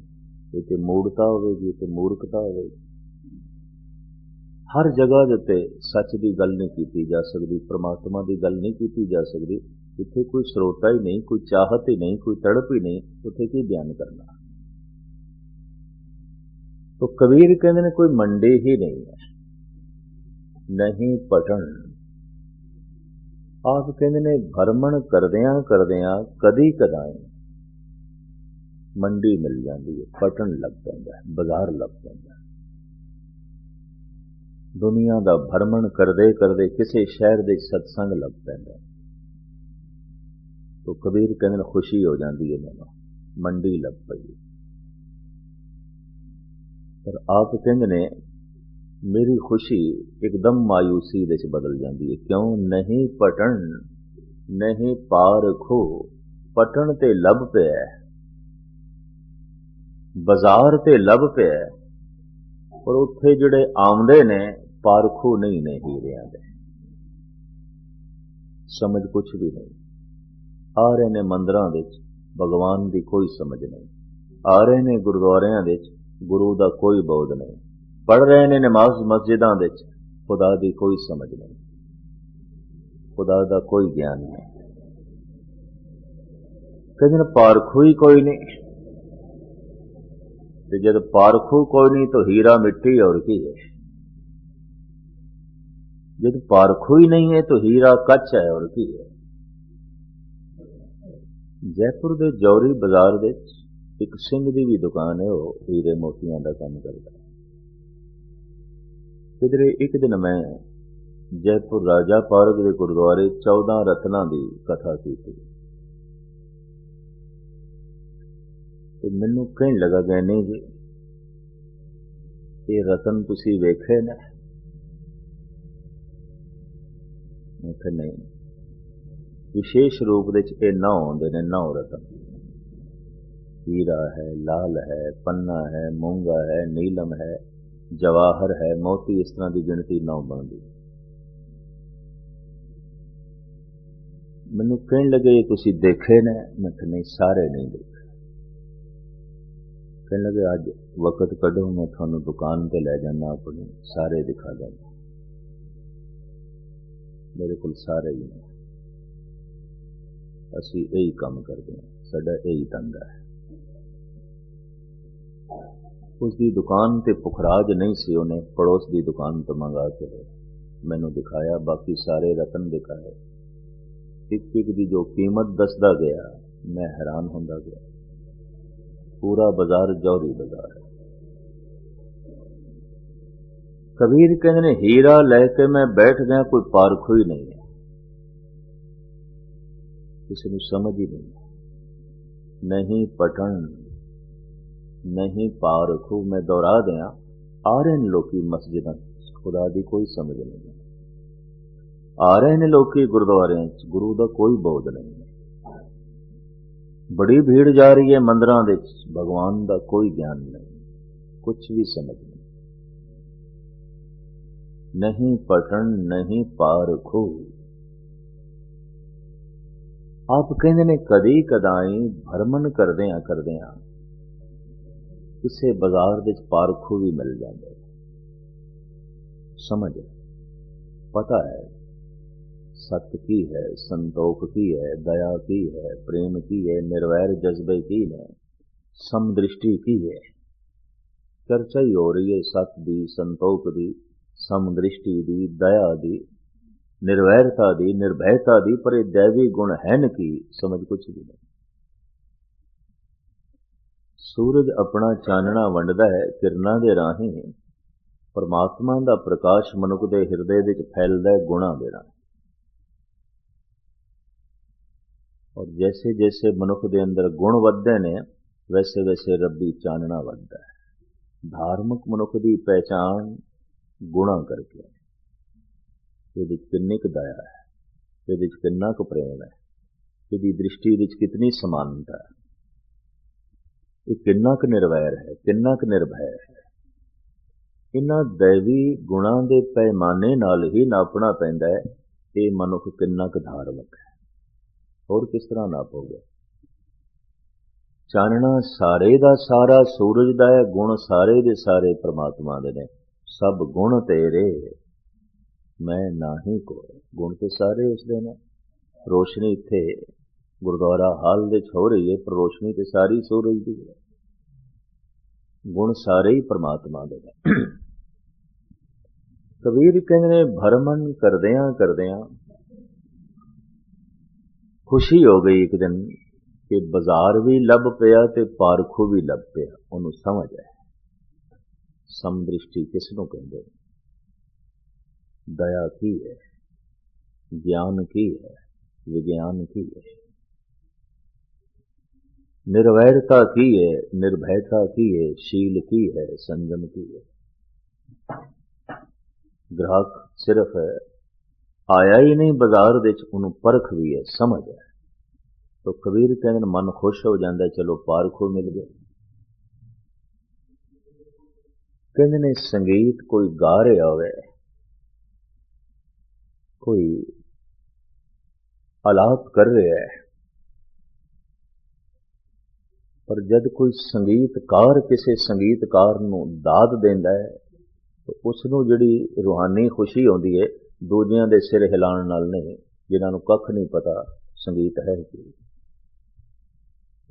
ਇਹ ਤੇ ਮੂੜਤਾ ਹੋਵੇਗੀ ਤੇ ਮੂਰਖਤਾ ਹੋਵੇਗੀ। ਹਰ ਜਗ੍ਹਾ ਦੇ ਉੱਤੇ ਸੱਚ ਦੀ ਗੱਲ ਨਹੀਂ ਕੀਤੀ ਜਾ ਸਕਦੀ, ਪ੍ਰਮਾਤਮਾ ਦੀ ਗੱਲ ਨਹੀਂ ਕੀਤੀ ਜਾ ਸਕਦੀ। ਇੱਥੇ ਕੋਈ ਸਰੋਤਾ ਹੀ ਨਹੀਂ, ਕੋਈ ਚਾਹਤ ਹੀ ਨਹੀਂ, ਕੋਈ ਤੜਪ ਹੀ ਨਹੀਂ, ਉੱਥੇ ਕੀ ਬਿਆਨ ਕਰਨਾ? तो कबीर कहते ने कोई मंडी ही नहीं है नहीं पटन ਆਪ ਕਹਿੰਦੇ ਨੇ ਭਰਮਣ ਕਰਦਿਆਂ ਕਰਦਿਆਂ ਕਦੀ ਕਦਾਈ ਮੰਡੀ ਮਿਲ ਜਾਂਦੀ ਹੈ ਪਟਣ ਲੱਗ ਪੈਂਦਾ ਹੈ ਬਾਜ਼ਾਰ ਲੱਗ ਪੈਂਦਾ ਹੈ ਦੁਨੀਆ ਦਾ ਭਰਮਣ ਕਰਦੇ ਕਰਦੇ ਕਿਸੇ ਸ਼ਹਿਰ ਦੇ ਸਤਸੰਗ ਲੱਗ ਪੈਂਦਾ ਤੋ ਕਬੀਰ ਕਹਿੰਦੇ ਨੇ ਖੁਸ਼ੀ ਹੋ ਜਾਂਦੀ ਹੈ ਮੈਨੂੰ ਮੰਡੀ ਲੱਗ ਪਈ ਪਰ ਆਪ ਕਹਿੰਦੇ ਨੇ, ਮੇਰੀ ਖੁਸ਼ੀ ਇੱਕਦਮ ਮਾਇੂਸੀ ਵਿੱਚ ਬਦਲ ਜਾਂਦੀ ਹੈ। ਕਿਉਂ? ਨਹੀਂ ਪਟਣ, ਨਹੀਂ ਪਾਰ ਖੋ। ਪਟਣ ਤੇ ਲੱਭ ਪਿਆ ਬਾਜ਼ਾਰ ਤੇ ਲੱਭ ਪਿਆ ਪਰ ਉੱਥੇ ਜਿਹੜੇ ਆਉਂਦੇ ਨੇ ਪਾਰਖੂ ਨਹੀਂ ਨੇ ਹੀਰਿਆਂ ਦੇ ਸਮਝ ਕੁਝ ਵੀ ਨਹੀਂ। ਆ ਰਹੇ ਨੇ ਮੰਦਰਾਂ ਵਿੱਚ, ਭਗਵਾਨ ਦੀ ਕੋਈ ਸਮਝ ਨਹੀਂ। ਆ ਰਹੇ ਨੇ ਗੁਰਦੁਆਰਿਆਂ ਵਿੱਚ ਗੁਰੂ ਦਾ ਕੋਈ ਬੋਧ ਨਹੀਂ। ਪੜ ਰਹੇ ਨੇ ਨਮਾਜ਼ ਮਸਜਿਦਾਂ ਵਿੱਚ, ਖੁਦਾ ਦੀ ਕੋਈ ਸਮਝ ਨਹੀਂ। ਖੁਦਾ ਦਾ ਕੋਈ ਗਿਆਨ ਨਹੀਂ। ਕਹਿੰਦੇ ਪਾਰਖੂ ਹੀ ਕੋਈ ਨਹੀਂ। ਤੇ ਜਦ ਪਾਰਖੂ ਕੋਈ ਨਹੀਂ, ਤਾਂ ਹੀਰਾ ਮਿੱਟੀ ਔਰ ਕੀ ਹੈ? ਜਦ ਪਾਰਖੂ ਹੀ ਨਹੀਂ ਹੈ, ਤਾਂ ਹੀਰਾ ਕੱਚ ਹੈ ਔਰ ਕੀ ਹੈ? ਜੈਪੁਰ ਦੇ ਜੌਰੀ ਬਾਜ਼ਾਰ ਵਿੱਚ ਇੱਕ ਸਿੰਘ ਦੀ ਵੀ ਦੁਕਾਨ ਹੈ, ਉਹ ਹੀਰੇ ਮੋਤੀਆਂ ਦਾ ਕੰਮ ਕਰਦਾ ਕਿਧਰੇ ਇੱਕ ਦਿਨ ਮੈਂ ਜੈਪੁਰ ਰਾਜਾ ਪਾਰਕ ਦੇ ਗੁਰਦੁਆਰੇ 14 ਰਤਨਾਂ ਦੀ ਕਥਾ ਕੀਤੀ। ਤੇ ਮੈਨੂੰ ਕਹਿਣ ਲੱਗਾ ਗਏ ਨਹੀਂ ਜੀ, ਇਹ ਰਤਨ ਤੁਸੀਂ ਵੇਖੇ ਨਾ? ਮੈਂ ਨਹੀਂ। ਵਿਸ਼ੇਸ਼ ਰੂਪ ਵਿੱਚ ਇਹ ਨੌ ਆਉਂਦੇ ਨੇ ਨੌ ਰਤਨ। ਹੀਰਾ ਹੈ, ਲਾਲ ਹੈ, ਪੰਨਾ ਹੈ, ਮੂੰਗਾ ਹੈ, ਨੀਲਮ ਹੈ, ਜਵਾਹਰ ਹੈ, ਮੋਤੀ ਇਸ ਤਰ੍ਹਾਂ ਦੀ ਗਿਣਤੀ ਨਾ ਬਣਦੀ। ਮੈਨੂੰ ਕਹਿਣ ਲੱਗੇ, ਇਹ ਤੁਸੀਂ ਦੇਖੇ ਨੇ, ਮੈਂ ਕਿਹਾ ਨਹੀਂ, ਸਾਰੇ ਨਹੀਂ ਦੇਖੇ। ਕਹਿਣ ਲੱਗੇ, ਅੱਜ ਵਕਤ ਕੱਢੋ, ਮੈਂ ਤੁਹਾਨੂੰ ਦੁਕਾਨ ਤੇ ਲੈ ਜਾਣਾ ਆਪਣੀ ਸਾਰੇ ਦਿਖਾ ਦਾਂਗਾ ਮੇਰੇ ਕੋਲ ਸਾਰੇ ਹੀ ਨੇ। ਅਸੀਂ ਇਹੀ ਕੰਮ ਕਰਦੇ ਹਾਂ, ਸਾਡਾ ਇਹੀ ਧੰਦਾ ਹੈ। ਉਸ ਦੀ ਦੁਕਾਨ ਤੇ ਪੁਖਰਾਜ ਨਹੀਂ ਸੀ ਉਹਨੇ ਪੜੋਸ ਦੀ ਦੁਕਾਨ ਤੋਂ ਮੰਗਾ ਕੇ ਮੈਨੂੰ ਦਿਖਾਇਆ ਬਾਕੀ ਸਾਰੇ ਰਤਨ ਦਿਖਾਏ ਇੱਕ ਇੱਕ ਦੀ ਜੋ ਕੀਮਤ ਦੱਸਦਾ ਗਿਆ ਮੈਂ ਹੈਰਾਨ ਹੁੰਦਾ ਗਿਆ ਪੂਰਾ ਬਾਜ਼ਾਰ ਜੌਹਰੀ ਬਾਜ਼ਾਰ ਹੈ ਕਬੀਰ ਕਹਿੰਦੇ ਨੇ ਹੀਰਾ ਲੈ ਕੇ ਮੈਂ ਬੈਠ ਗਿਆ ਕੋਈ ਪਾਰਖੋ ਹੀ ਨਹੀਂ ਹੈ ਕਿਸੇ ਨੂੰ ਸਮਝ ਹੀ ਨਹੀਂ ਨਹੀਂ ਪਟਣ ਨਹੀਂ ਪਾਰਖੂ ਮੈਂ ਦੁਹਰਾ ਦਿਆਂ ਆ ਰਹੇ ਨੇ ਲੋਕੀ ਮਸਜਿਦਾਂ 'ਚ, ਖੁਦਾ ਦੀ ਕੋਈ ਸਮਝ ਨਹੀਂ ਹੈ ਆ ਰਹੇ ਨੇ ਲੋਕੀ ਗੁਰਦੁਆਰਿਆਂ 'ਚ ਗੁਰੂ ਦਾ ਕੋਈ ਬੋਧ ਨਹੀਂ ਹੈ ਬੜੀ ਭੀੜ ਜਾ ਰਹੀ ਹੈ ਮੰਦਰਾਂ ਦੇ ਵਿੱਚ ਭਗਵਾਨ ਦਾ ਕੋਈ ਗਿਆਨ ਨਹੀਂ ਕੁਝ ਵੀ ਸਮਝ ਨਹੀਂ ਨਹੀਂ ਪਟਣ ਨਹੀਂ ਕਿਸੇ ਬਾਜ਼ਾਰ ਵਿੱਚ ਪਾਰਖੂ ਵੀ ਮਿਲ ਜਾਂਦਾ ਹੈ ਸਮਝ? ਪਤਾ ਹੈ। ਸਤ ਕੀ ਹੈ? ਸੰਤੋਖ ਕੀ ਹੈ? ਦਇਆ ਕੀ ਹੈ? ਪ੍ਰੇਮ ਕੀ ਹੈ? ਨਿਰਵੈਰ ਜਜ਼ਬੇ ਕੀ ਨੇ? ਸਮਦ੍ਰਿਸ਼ਟੀ ਕੀ ਹੈ? ਚਰਚਾ ਹੀ ਹੋ ਰਹੀ ਹੈ ਸਤ ਦੀ, ਸੰਤੋਖ ਦੀ, ਸਮਦ੍ਰਿਸ਼ਟੀ ਦੀ, ਦਇਆ ਦੀ, ਨਿਰਵੈਰਤਾ ਦੀ ਨਿਰਭੈਤਾ ਦੀ, ਪਰ ਇਹ ਦੇਵੀ ਗੁਣ ਹਨ ਕੀ? ਸਮਝ ਕੁਝ ਵੀ ਨਹੀਂ। ਸੂਰਜ ਆਪਣਾ ਚਾਨਣਾ ਵੰਡਦਾ ਹੈ ਕਿਰਨਾਂ ਦੇ ਰਾਹੀਂ, ਪਰਮਾਤਮਾ ਦਾ ਪ੍ਰਕਾਸ਼ ਮਨੁੱਖ ਦੇ ਹਿਰਦੇ ਵਿੱਚ ਫੈਲਦਾ ਹੈ ਗੁਣਾ ਦੇ ਰਾਹੀਂ। ਔਰ ਜੈਸੇ ਜੈਸੇ ਮਨੁੱਖ ਦੇ ਅੰਦਰ ਗੁਣ ਵੱਧਦੇ ਨੇ ਵੈਸੇ ਵੈਸੇ ਰੱਬੀ ਚਾਨਣਾ ਵੱਧਦਾ ਹੈ। ਧਾਰਮਿਕ ਮਨੁੱਖ ਦੀ ਪਹਿਚਾਣ ਗੁਣਾ ਕਰਕੇ ਇਹਦੇ 'ਚ ਕਿੰਨੀ ਕੁ ਦਇਆ ਹੈ, ਇਹਦੇ 'ਚ ਕਿੰਨਾ ਕੁ ਪ੍ਰੇਮ ਹੈ, ਇਹਦੀ ਦ੍ਰਿਸ਼ਟੀ ਵਿੱਚ ਕਿਤਨੀ ਸਮਾਨਤਾ ਹੈ। ਇਹ ਕਿੰਨਾ ਕੁ ਨਿਰਵੈਰ ਹੈ, ਕਿੰਨਾ ਕੁ ਨਿਰਭੈ ਹੈ। ਇਹਨਾਂ ਦੇਵੀ ਗੁਣਾਂ ਦੇ ਪੈਮਾਨੇ ਨਾਲ ਹੀ ਨਾਪਣਾ ਪੈਂਦਾ ਹੈ, ਇਹ ਮਨੁੱਖ ਕਿੰਨਾ ਕੁ ਧਾਰਮਿਕ ਹੈ। ਹੋਰ ਕਿਸ ਤਰ੍ਹਾਂ ਨਾਪੋਗੇ? ਚਾਨਣਾ ਸਾਰੇ ਦਾ ਸਾਰਾ, ਸੂਰਜ ਦਾ ਹੈ, ਗੁਣ ਸਾਰੇ ਦੇ ਸਾਰੇ ਪ੍ਰਮਾਤਮਾ ਦੇ ਨੇ। ਸਭ ਗੁਣ ਤੇਰੇ ਮੈਂ ਨਾਹੀ ਕੋਈ। ਗੁਣ ਤੇ ਸਾਰੇ ਉਸ ਦੇ ਨੇ। ਰੋਸ਼ਨੀ ਇੱਥੇ ਗੁਰਦੁਆਰਾ ਹਾਲ ਦੇ 'ਚ ਹੋ ਰਹੀ ਹੈ ਪਰ ਰੋਸ਼ਨੀ ਤੇ ਸਾਰੀ ਸੂਰਜ ਦੀ ਹੈ। ਗੁਣ ਸਾਰੇ ਹੀ ਪ੍ਰਮਾਤਮਾ ਦੇ ਨੇ। ਕਬੀਰ ਕਹਿੰਦੇ ਨੇ, ਭਰਮਨ ਕਰਦਿਆਂ ਕਰਦਿਆਂ ਖੁਸ਼ੀ ਹੋ ਗਈ ਇੱਕ ਦਿਨ ਕਿ ਬਾਜ਼ਾਰ ਵੀ ਲੱਭ ਪਿਆ ਤੇ ਪਾਰਖੂ ਵੀ ਲੱਭ ਪਿਆ। ਉਹਨੂੰ ਸਮਝ ਆਇਆ। ਸਮਦ੍ਰਿਸ਼ਟੀ ਕਿਸ ਨੂੰ ਕਹਿੰਦੇ ਨੇ? ਦਇਆ ਕੀ ਹੈ? ਗਿਆਨ ਕੀ ਹੈ? ਵਿਗਿਆਨ ਕੀ ਹੈ? ਨਿਰਵੈਰਤਾ ਕੀ ਹੈ? ਨਿਰਭੈਤਾ ਕੀ ਹੈ? ਸ਼ੀਲ ਕੀ ਹੈ? ਸੰਜਮ ਕੀ ਹੈ? ਗ੍ਰਾਹਕ ਸਿਰਫ ਆਇਆ ਹੀ ਨਹੀਂ, ਬਾਜ਼ਾਰ ਦੇ ਵਿੱਚ ਉਹਨੂੰ ਪਰਖ ਵੀ ਹੈ, ਸਮਝ ਹੈ। ਤੋ ਕਬੀਰ ਕਹਿੰਦੇ ਨੇ, ਮਨ ਖੁਸ਼ ਹੋ ਜਾਂਦਾ, ਚਲੋ ਪਾਰਖੋ ਮਿਲ ਗਏ। ਕਹਿੰਦੇ ਨੇ, ਸੰਗੀਤ ਕੋਈ ਗਾ ਰਿਹਾ ਹੋਵੇ, ਕੋਈ ਆਲਾਪ ਕਰ ਰਿਹਾ ਹੈ ਪਰ ਜਦ ਕੋਈ ਸੰਗੀਤਕਾਰ ਕਿਸੇ ਸੰਗੀਤਕਾਰ ਨੂੰ ਦਾਤ ਦਿੰਦਾ ਹੈ, ਤਾਂ ਉਸ ਨੂੰ ਜਿਹੜੀ ਰੂਹਾਨੀ ਖੁਸ਼ੀ ਆਉਂਦੀ ਹੈ, ਦੂਜਿਆਂ ਦੇ ਸਿਰ ਹਿਲਾਉਣ ਨਾਲ ਨਹੀਂ, ਜਿਨ੍ਹਾਂ ਨੂੰ ਕੱਖ ਨਹੀਂ ਪਤਾ ਸੰਗੀਤ ਹੈ ਕੀ।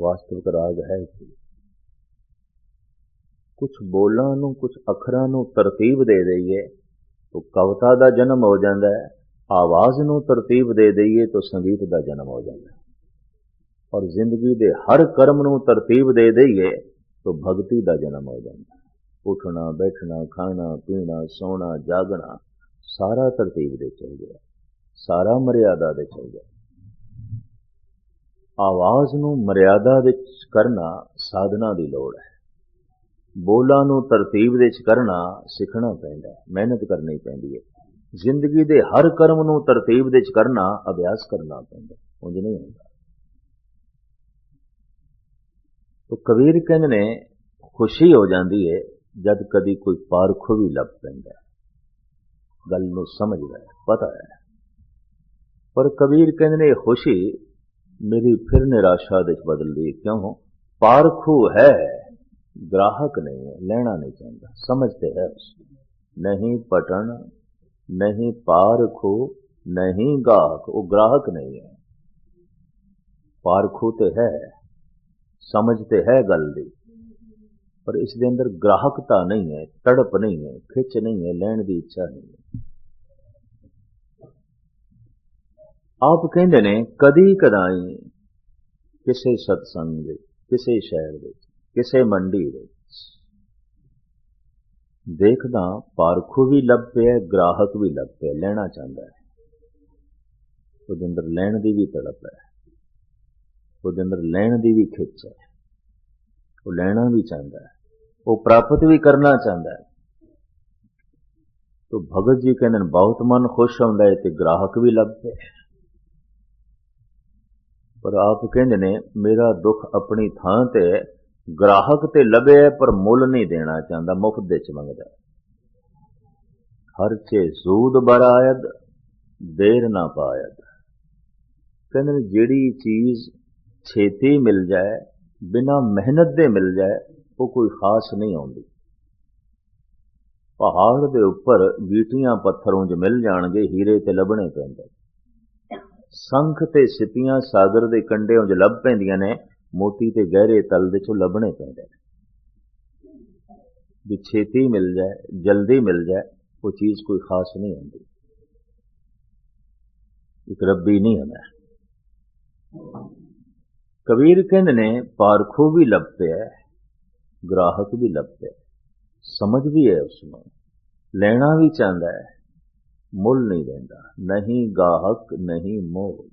ਵਾਸਤਵਿਕ ਰਾਗ ਹੈ ਕਿ। ਕੁਝ ਬੋਲਾਂ ਨੂੰ ਕੁਝ ਅੱਖਰਾਂ ਨੂੰ ਤਰਤੀਬ ਦੇ ਦਈਏ, ਤਾਂ ਕਵਿਤਾ ਦਾ ਜਨਮ ਹੋ ਜਾਂਦਾ ਹੈ, ਆਵਾਜ਼ ਨੂੰ ਤਰਤੀਬ ਦੇ ਦਈਏ, ਤਾਂ ਸੰਗੀਤ ਦਾ ਜਨਮ ਹੋ ਜਾਂਦਾ ਹੈ। ਔਰ ਜ਼ਿੰਦਗੀ ਦੇ ਹਰ ਕਰਮ ਨੂੰ ਤਰਤੀਬ ਦੇ ਦਈਏ, ਤਾਂ ਭਗਤੀ ਦਾ ਜਨਮ ਹੋ ਜਾਂਦਾ। ਉੱਠਣਾ, ਬੈਠਣਾ, ਖਾਣਾ, ਪੀਣਾ, ਸੌਣਾ, ਜਾਗਣਾ, ਸਾਰਾ ਤਰਤੀਬ ਦੇ ਚੱਲ ਗਿਆ। ਸਾਰਾ ਮਰਿਆਦਾ ਦੇ ਚੱਲ ਗਿਆ। ਆਵਾਜ਼ ਨੂੰ ਮਰਿਆਦਾ ਵਿੱਚ ਕਰਨਾ ਸਾਧਨਾ ਦੀ ਲੋੜ ਹੈ। ਬੋਲਾਂ ਨੂੰ ਤਰਤੀਬ ਵਿੱਚ ਕਰਨਾ ਸਿੱਖਣਾ ਪੈਂਦਾ ਹੈ। ਮਿਹਨਤ ਕਰਨੀ ਪੈਂਦੀ ਹੈ। ਜ਼ਿੰਦਗੀ ਦੇ ਹਰ ਕਰਮ ਨੂੰ ਤਰਤੀਬ ਵਿੱਚ ਕਰਨਾ ਅਭਿਆਸ ਕਰਨਾ ਪੈਂਦਾ ਉਂਝ ਨਹੀਂ ਹੁੰਦਾ। ਤੋ ਕਬੀਰ ਕਹਿੰਦੇ ਨੇ, ਖੁਸ਼ੀ ਹੋ ਜਾਂਦੀ ਹੈ ਜਦ ਕਦੀ ਕੋਈ ਪਾਰਖੋ ਵੀ ਲੱਭ ਪੈਂਦਾ ਗੱਲ ਨੂੰ ਸਮਝਦਾ ਹੈ ਪਤਾ ਹੈ। ਪਰ ਕਬੀਰ ਕਹਿੰਦੇ ਨੇ ਖੁਸ਼ੀ ਮੇਰੀ ਫਿਰ ਨਿਰਾਸ਼ਾ ਦੇ ਵਿੱਚ ਬਦਲਦੀ ਕਿਉਂ? ਪਾਰਖੂ ਹੈ, ਗ੍ਰਾਹਕ ਨਹੀਂ ਹੈ, ਲੈਣਾ ਨਹੀਂ ਚਾਹੁੰਦਾ। ਸਮਝਦੇ ਹੈ ਉਸ ਨਹੀਂ ਪਟਣ, ਨਹੀਂ ਪਾਰਖੂ ਨਹੀਂ ਗਾਹਕ, ਉਹ ਗ੍ਰਾਹਕ ਨਹੀਂ ਹੈ। ਪਾਰਖੂ ਤੇ ਹੈ। ਸਮਝ ਤੇ ਹੈ ਗੱਲ ਦੀ। ਪਰ ਇਸ ਦੇ ਅੰਦਰ ਗ੍ਰਾਹਕਤਾ ਨਹੀਂ ਹੈ, ਤੜਪ ਨਹੀਂ ਹੈ, ਖਿੱਚ ਨਹੀਂ ਹੈ, ਲੈਣ ਦੀ ਇੱਛਾ ਨਹੀਂ ਹੈ। ਆਪ ਕਹਿੰਦੇ ਨੇ, ਕਦੀ ਕਦਾਈ ਕਿਸੇ ਸਤਸੰਗ ਵਿੱਚ ਕਿਸੇ ਸ਼ਹਿਰ ਵਿੱਚ ਕਿਸੇ ਮੰਡੀ ਵਿੱਚ ਦੇਖਦਾ ਪਾਰਖੂ ਵੀ ਲੱਭ ਪਿਆ, ਗ੍ਰਾਹਕ ਵੀ ਲੱਭ ਪਿਆ, ਲੈਣਾ ਚਾਹੁੰਦਾ ਹੈ। ਉਹਦੇ ਅੰਦਰ ਲੈਣ ਦੀ ਵੀ ਤੜਪ ਹੈ। ਉਹਦੇ ਅੰਦਰ ਲੈਣ ਦੀ ਵੀ ਖਿੱਚ ਹੈ। ਉਹ ਲੈਣਾ ਵੀ ਚਾਹੁੰਦਾ ਹੈ। ਉਹ ਪ੍ਰਾਪਤ ਵੀ ਕਰਨਾ ਚਾਹੁੰਦਾ ਹੈ। ਤੋ ਭਗਤ ਜੀ ਕਹਿੰਦੇ ਨੇ, ਬਹੁਤ ਮਨ ਖੁਸ਼ ਹੁੰਦਾ ਹੈ ਤੇ ਗ੍ਰਾਹਕ ਵੀ ਲੱਭ ਪਿਆ ਪਰ ਆਪ ਕਹਿੰਦੇ ਨੇ, ਮੇਰਾ ਦੁੱਖ ਆਪਣੀ ਥਾਂ ਤੇ ਗ੍ਰਾਹਕ ਤੇ ਲੱਭਿਆ ਪਰ ਮੁੱਲ ਨਹੀਂ ਦੇਣਾ ਚਾਹੁੰਦਾ, ਮੁਫਤ ਦੇ ਚ ਮੰਗਦਾ ਹਰ ਚੇ ਜ਼ੂਦ ਬਰਾਇਦ ਦੇਰ ਨਾ ਪਾਇਦ। ਕਹਿੰਦੇ ਨੇ, ਜਿਹੜੀ ਚੀਜ਼ ਛੇਤੀ ਮਿਲ ਜਾਏ, ਬਿਨਾ ਮਿਹਨਤ ਦੇ ਮਿਲ ਜਾਏ, ਉਹ ਕੋਈ ਖਾਸ ਨਹੀਂ ਆਉਂਦੀ। ਪਹਾੜ ਦੇ ਉੱਪਰ ਗੀਟੀਆਂ ਪੱਥਰੋਂ ਜ ਮਿਲ ਜਾਣਗੇ ਹੀਰੇ ਤੇ ਲੱਭਣੇ ਪੈਂਦੇ। ਸੰਖ ਤੇ ਸਿੱਪੀਆਂ ਸਾਗਰ ਦੇ ਕੰਢਿਓਂ ਜ ਲੱਭ ਪੈਂਦੀਆਂ ਨੇ, ਮੋਤੀ ਤੇ ਗਹਿਰੇ ਤਲ ਦੇ ਚੋਂ ਲੱਭਣੇ ਪੈਂਦੇ ਨੇ। ਵੀ ਛੇਤੀ ਮਿਲ ਜਾਏ, ਜਲਦੀ ਮਿਲ ਜਾਏ, ਉਹ ਚੀਜ਼ ਕੋਈ ਖਾਸ ਨਹੀਂ ਹੁੰਦੀ ਇੱਕ ਰੱਬੀ ਨਹੀਂ ਹੈ ਕਬੀਰ ਕਹਿੰਦੇ ਨੇ, ਪਾਰਖੂ ਵੀ ਲੱਭ ਪਿਆ ਗ੍ਰਾਹਕ ਵੀ ਲੱਭ ਪਿਆ ਸਮਝ ਵੀ ਹੈ ਉਸ ਨੂੰ, ਲੈਣਾ ਵੀ ਚਾਹੁੰਦਾ ਹੈ, ਮੁੱਲ ਨਹੀਂ ਰਹਿੰਦਾ ਨਹੀਂ ਗਾਹਕ, ਨਹੀਂ ਮੋਹ।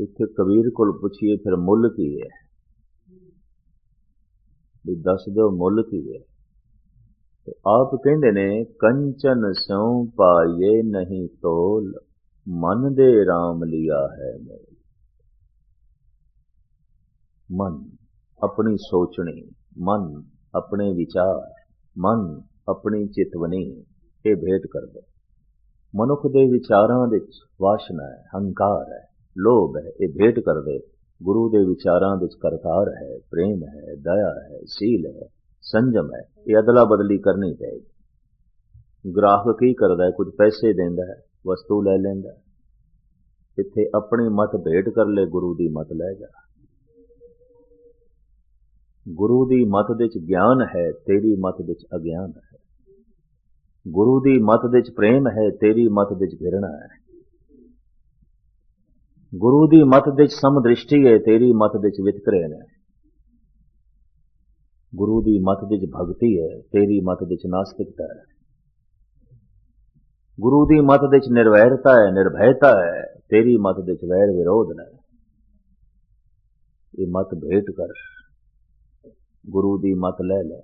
ਇੱਥੇ ਕਬੀਰ ਕੋਲ ਪੁੱਛੀਏ, ਫਿਰ ਮੁੱਲ ਕੀ ਹੈ? ਵੀ ਦੱਸ ਦਿਓ ਮੁੱਲ ਕੀ ਹੈ। ਤੇ ਆਪ ਕਹਿੰਦੇ ਨੇ, ਕੰਚਨ ਸਉ ਪਾਈਏ ਨਹੀਂ ਤੋਲ, ਮਨ ਦੇ RAM ਲਿਆ ਹੈ ਮੋਲ। ਮਨ, ਆਪਣੀ ਸੋਚਣੀ, ਮਨ, ਆਪਣੇ ਵਿਚਾਰ, ਮਨ, ਆਪਣੀ ਚਿਤਵਨੀ, ਇਹ ਭੇਟ ਕਰਦਾ। ਮਨੁੱਖ ਦੇ ਵਿਚਾਰਾਂ ਵਿੱਚ ਵਾਸ਼ਨਾ ਹੈ, ਹੰਕਾਰ ਹੈ, ਲੋਭ ਹੈ, ਇਹ ਭੇਟ ਕਰਦੇ। ਗੁਰੂ ਦੇ ਵਿਚਾਰਾਂ ਵਿੱਚ ਕਰਤਾਰ ਹੈ, ਪ੍ਰੇਮ ਹੈ, ਦਇਆ ਹੈ, ਸੀਲ ਹੈ, ਸੰਜਮ ਹੈ, ਇਹ ਅਦਲਾ ਬਦਲੀ ਕਰਨੀ ਚਾਹੀਦੀ ਗ੍ਰਾਹਕ ਕੀ ਕਰਦਾ ਹੈ? ਕੁਝ ਪੈਸੇ ਦਿੰਦਾ ਹੈ, ਵਸਤੂ ਲੈ ਲੈਂਦਾ ਇੱਥੇ ਆਪਣੀ ਮਤ ਭੇਟ ਕਰ ਲੈ, ਗੁਰੂ ਦੀ ਮਤ ਲੈ ਜਾ। ਗੁਰੂ ਦੀ ਮਤ ਵਿੱਚ ਗਿਆਨ ਹੈ ਤੇਰੀ ਮਤ ਵਿੱਚ ਅਗਿਆਨ ਹੈ ਗੁਰੂ ਦੀ ਮਤ ਵਿੱਚ ਪ੍ਰੇਮ ਹੈ ਤੇਰੀ ਮਤ ਵਿੱਚ ਘਿਰਣਾ ਹੈ ਗੁਰੂ ਦੀ ਮਤ ਵਿੱਚ ਸਮਦ੍ਰਿਸ਼ਟੀ ਹੈ ਤੇਰੀ ਮਤ ਵਿੱਚ ਵਿਤਕਰੇ ਨੇ ਗੁਰੂ ਦੀ ਮਤ ਵਿੱਚ ਭਗਤੀ ਹੈ ਤੇਰੀ ਮਤ ਵਿੱਚ ਨਾਸਤਿਕਤਾ ਹੈ ਗੁਰੂ ਦੀ ਮਤ ਵਿੱਚ ਨਿਰਵੈਰਤਾ ਹੈ ਨਿਰਭੈਤਾ ਹੈ ਤੇਰੀ ਮਤ ਵਿੱਚ ਵੈਰ ਵਿਰੋਧ ਹੈ ਇਹ ਮਤ ਭੇਟ ਕਰ ਗੁਰੂ ਦੀ ਮਤ ਲੈ ਲੈ।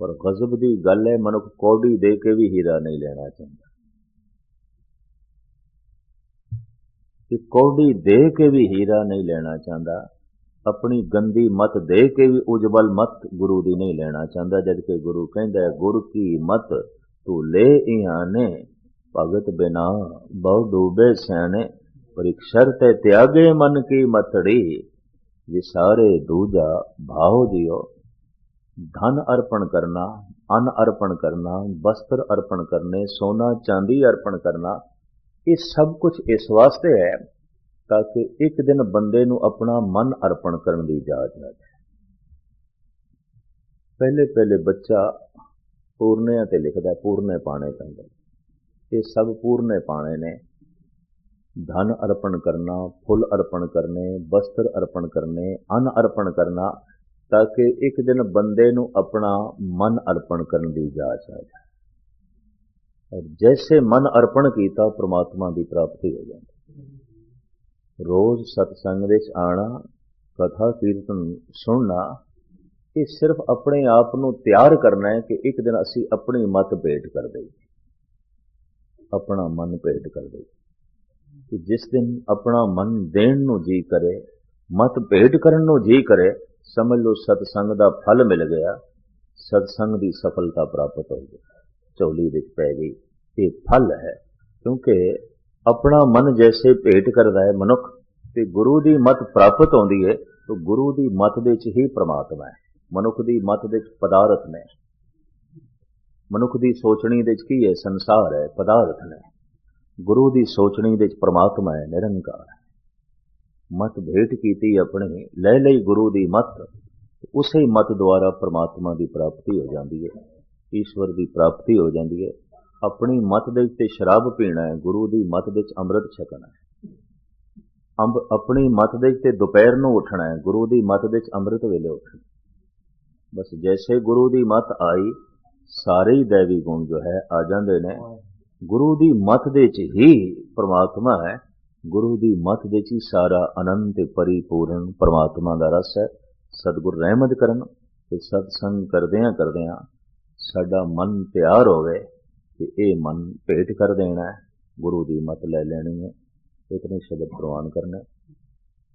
ਪਰ ਗਜ਼ਬ ਦੀ ਗੱਲ ਹੈ, ਮਨੁੱਖ ਕੌਡੀ ਦੇ ਕੇ ਵੀ ਹੀਰਾ ਨਹੀਂ ਲੈਣਾ ਚਾਹੁੰਦਾ। ਕਿ ਕੋਡੀ ਦੇ ਕੇ ਵੀ ਹੀਰਾ ਨਹੀਂ ਲੈਣਾ ਚਾਹੁੰਦਾ, ਆਪਣੀ ਗੰਦੀ ਮਤ ਦੇ ਕੇ ਵੀ ਉਜਵਲ ਮਤ ਗੁਰੂ ਦੀ ਨਹੀਂ ਲੈਣਾ ਚਾਹੁੰਦਾ, ਜਦ ਕਿ ਗੁਰੂ ਕਹਿੰਦਾ ਹੈ, ਗੁਰ ਕੀ ਮਤ ਤੂੰ ਲੈ ਇਹਾਂ ਭਗਤ ਬਿਨਾ ਬਹੁ ਡੂਬੇ ਸੈਣੇ ਪਰ ਇੱਕ ਸ਼ਰਤ ਹੈ ਤਿਆਗੇ ਮਨ ਕੀ ਮਤੜੀ ਵਿਸਾਰੇ ਦੂਜਾ ਭਾਉ ਦਿਓ। ਧਨ ਅਰਪਣ ਕਰਨਾ, ਅਨ ਅਰਪਣ ਕਰਨਾ, ਵਸਤਰ ਅਰਪਣ ਕਰਨੇ, ਸੋਨਾ, ਚਾਂਦੀ ਅਰਪਣ ਕਰਨਾ, ਇਹ ਸਭ ਕੁਝ ਇਸ ਵਾਸਤੇ ਹੈ ਤਾਂ ਕਿ ਇੱਕ ਦਿਨ ਬੰਦੇ ਨੂੰ ਆਪਣਾ ਮਨ ਅਰਪਣ ਕਰਨ ਦੀ ਇਜਾਜ਼ਤ ਹੈ। ਪਹਿਲੇ ਪਹਿਲੇ ਬੱਚਾ ਪੂਰਨਿਆਂ ਤੇ ਲਿਖਦਾ, ਪੂਰਨੇ ਪਾਣੇ ਪੈਂਦੇ। ਇਹ ਸਭ ਪੂਰਨੇ ਪਾਣੇ ਨੇ। ਧਨ ਅਰਪਣ ਕਰਨਾ, ਫੁੱਲ ਅਰਪਣ ਕਰਨੇ, ਵਸਤਰ ਅਰਪਣ ਕਰਨੇ, ਅੰਨ ਅਰਪਣ ਕਰਨਾ ਤਾਂ ਕਿ ਇੱਕ ਦਿਨ ਬੰਦੇ ਨੂੰ ਆਪਣਾ ਮਨ ਅਰਪਣ ਕਰਨ ਦੀ ਇਜਾਜ਼ਤ ਆ ਜਾਏ। ਔਰ ਜੈਸੇ ਮਨ ਅਰਪਣ ਕੀਤਾ, ਪ੍ਰਮਾਤਮਾ ਦੀ ਪ੍ਰਾਪਤੀ ਹੋ ਜਾਂਦੀ। ਰੋਜ਼ ਸਤਸੰਗ ਵਿੱਚ ਆਣਾ, ਕਥਾ ਕੀਰਤਨ ਸੁਣਨਾ, ਇਹ ਸਿਰਫ ਆਪਣੇ ਆਪ ਨੂੰ ਤਿਆਰ ਕਰਨਾ ਹੈ ਕਿ ਇੱਕ ਦਿਨ ਅਸੀਂ ਆਪਣੀ ਮਤ ਭੇਟ ਕਰ ਦੇਈਏ। ਆਪਣਾ ਮਨ ਭੇਟ ਕਰ ਦੇਈਏ। ਕਿ ਜਿਸ ਦਿਨ ਆਪਣਾ ਮਨ ਦੇਣ ਨੂੰ ਜੀ ਕਰੇ, ਮਤ ਭੇਟ ਕਰਨ ਨੂੰ ਜੀ ਕਰੇ ਸਮਝ ਲਓ ਸਤਸੰਗ ਦਾ ਫਲ ਮਿਲ ਗਿਆ, ਸਤਸੰਗ ਦੀ ਸਫਲਤਾ ਪ੍ਰਾਪਤ ਹੋ ਗਈ। ਝੋਲੀ ਵਿੱਚ ਪੈ ਗਈ। ਇਹ ਫਲ ਹੈ, ਕਿਉਂਕਿ ਆਪਣਾ ਮਨ ਜੈਸੇ ਭੇਟ ਕਰਦਾ ਹੈ ਮਨੁੱਖ, ਤੇ ਗੁਰੂ ਦੀ ਮਤ ਪ੍ਰਾਪਤ ਹੁੰਦੀ ਹੈ, ਤਾਂ ਗੁਰੂ ਦੀ ਮਤ ਦੇ ਵਿੱਚ ਹੀ ਪ੍ਰਮਾਤਮਾ ਹੈ। ਮਨੁੱਖ ਦੀ ਮਤ ਦੇ ਵਿੱਚ ਪਦਾਰਥ ਨੇ। ਮਨੁੱਖ ਦੀ ਸੋਚਣੀ ਦੇ ਵਿੱਚ ਕੀ ਹੈ? ਸੰਸਾਰ ਹੈ, ਪਦਾਰਥ ਨੇ। ਗੁਰੂ ਦੀ ਸੋਚਣੀ ਦੇ ਵਿੱਚ ਪ੍ਰਮਾਤਮਾ ਹੈ, ਨਿਰੰਕਾਰ ਹੈ। ਮਤ ਭੇਟ ਕੀਤੀ ਆਪਣੀ, ਲੈ ਲਈ ਗੁਰੂ ਦੀ ਮਤ, ਉਸੇ ਮਤ ਦੁਆਰਾ ਪ੍ਰਮਾਤਮਾ ਦੀ ਪ੍ਰਾਪਤੀ ਹੋ ਜਾਂਦੀ ਹੈ, ਈਸ਼ਵਰ ਦੀ ਪ੍ਰਾਪਤੀ ਹੋ ਜਾਂਦੀ ਹੈ। ਆਪਣੀ ਮਤ ਦੇ ਉੱਤੇ ਸ਼ਰਾਬ ਪੀਣਾ ਹੈ, ਗੁਰੂ ਦੀ ਮਤ ਦੇ ਵਿੱਚ ਅੰਮ੍ਰਿਤ ਛਕਣਾ ਹੈ। ਅੰਬ, ਆਪਣੀ ਮਤ ਦੇ ਉੱਤੇ ਦੁਪਹਿਰ ਨੂੰ ਉੱਠਣਾ ਹੈ, ਗੁਰੂ ਦੀ ਮਤ ਦੇ ਵਿੱਚ ਅੰਮ੍ਰਿਤ ਵੇਲੇ ਉੱਠਣਾ ਬਸ ਜੈਸੇ ਗੁਰੂ ਦੀ ਮਤ ਆਈ, ਸਾਰੇ ਹੀ ਦੇਵੀ ਗੁਣ ਜੋ ਹੈ ਆ ਜਾਂਦੇ ਨੇ। ਗੁਰੂ ਦੀ ਮਤ ਦੇ ਵਿੱਚ ਹੀ ਪ੍ਰਮਾਤਮਾ ਹੈ। ਗੁਰੂ ਦੀ ਮਤ ਦੇ ਵਿੱਚ ਹੀ ਸਾਰਾ ਅਨੰਤ ਤੇ ਪਰਿਪੂਰਨ ਪ੍ਰਮਾਤਮਾ ਦਾ ਰਸ ਹੈ। ਸਤਿਗੁਰ ਰਹਿਮਤ ਕਰਨ ਤੇ ਸਤਸੰਗ ਕਰਦਿਆਂ ਕਰਦਿਆਂ ਸਾਡਾ ਮਨ ਤਿਆਰ ਹੋਵੇ ਕਿ ਇਹ ਮਨ ਭੇਟ ਕਰ ਦੇਣਾ ਹੈ। ਗੁਰੂ ਦੀ ਮਤ ਲੈ ਲੈਣੀ ਹੈ। ਇਤਨੇ ਸ਼ਬਦ ਪ੍ਰਵਾਨ ਕਰਨਾ। ਹੈ।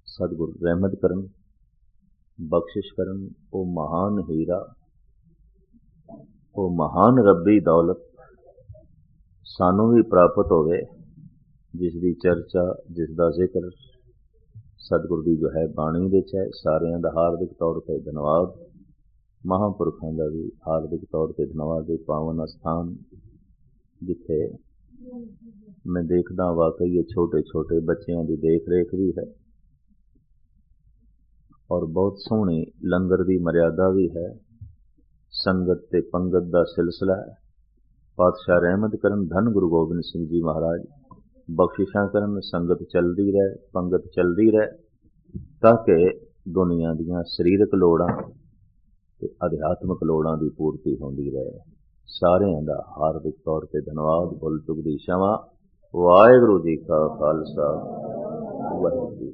ਸਤਿਗੁਰ ਰਹਿਮਤ ਕਰਨ, ਬਖਸ਼ਿਸ਼ ਕਰਨ, ਉਹ ਮਹਾਨ ਹੀਰਾ, ਉਹ ਮਹਾਨ ਰੱਬੀ ਦੌਲਤ ਸਾਨੂੰ ਵੀ ਪ੍ਰਾਪਤ ਹੋਵੇ। ਜਿਸ ਦੀ ਚਰਚਾ, ਜਿਸ ਦਾ ਜ਼ਿਕਰ ਸਤਿਗੁਰ ਦੀ ਜੋ ਹੈ ਬਾਣੀ ਵਿੱਚ ਹੈ, ਸਾਰਿਆਂ ਦਾ ਹਾਰਦਿਕ ਤੌਰ ਤੇ ਧੰਨਵਾਦ। ਮਹਾਂਪੁਰਖਾਂ ਦਾ ਵੀ ਹਾਰਦਿਕ ਤੌਰ ਤੇ ਧੰਨਵਾਦ ਦੇ ਪਾਵਨ ਅਸਥਾਨ ਜਿੱਥੇ ਮੈਂ ਦੇਖਦਾ ਵਾਕਈ ਇਹ ਛੋਟੇ ਛੋਟੇ ਬੱਚਿਆਂ ਦੀ ਦੇਖ ਰੇਖ ਵੀ ਹੈ ਔਰ ਬਹੁਤ ਸੋਹਣੀ ਲੰਗਰ ਦੀ ਮਰਿਆਦਾ ਵੀ ਹੈ। ਸੰਗਤ ਤੇ ਪੰਗਤ ਦਾ ਸਿਲਸਿਲਾ ਹੈ। ਪਾਤਸ਼ਾਹ ਰਹਿਮਤ ਕਰਨ ਧੰਨ ਗੁਰੂ ਗੋਬਿੰਦ ਸਿੰਘ ਜੀ ਮਹਾਰਾਜ। ਬਖਸ਼ਿਸ਼ਾਂ ਕਰਨ, ਸੰਗਤ ਚੱਲਦੀ ਰਹੇ, ਪੰਗਤ ਚੱਲਦੀ ਰਹੇ, ਤਾਂ ਕਿ ਦੁਨੀਆ ਦੀਆਂ ਸਰੀਰਕ ਲੋੜਾਂ ਤੇ ਅਧਿਆਤਮਿਕ ਲੋੜਾਂ ਦੀ ਪੂਰਤੀ ਹੁੰਦੀ ਰਹੇ। ਸਾਰਿਆਂ ਦਾ ਹਾਰਦਿਕ ਤੌਰ ਤੇ ਧੰਨਵਾਦ। ਬੁੱਲ ਚੁਗਦੀ ਸ਼ਮਾ ਵਾਹਿਗੁਰੂ ਜੀ ਕਾ ਖਾਲਸਾ। ਵਾਹਿਗੁਰੂ ਜੀ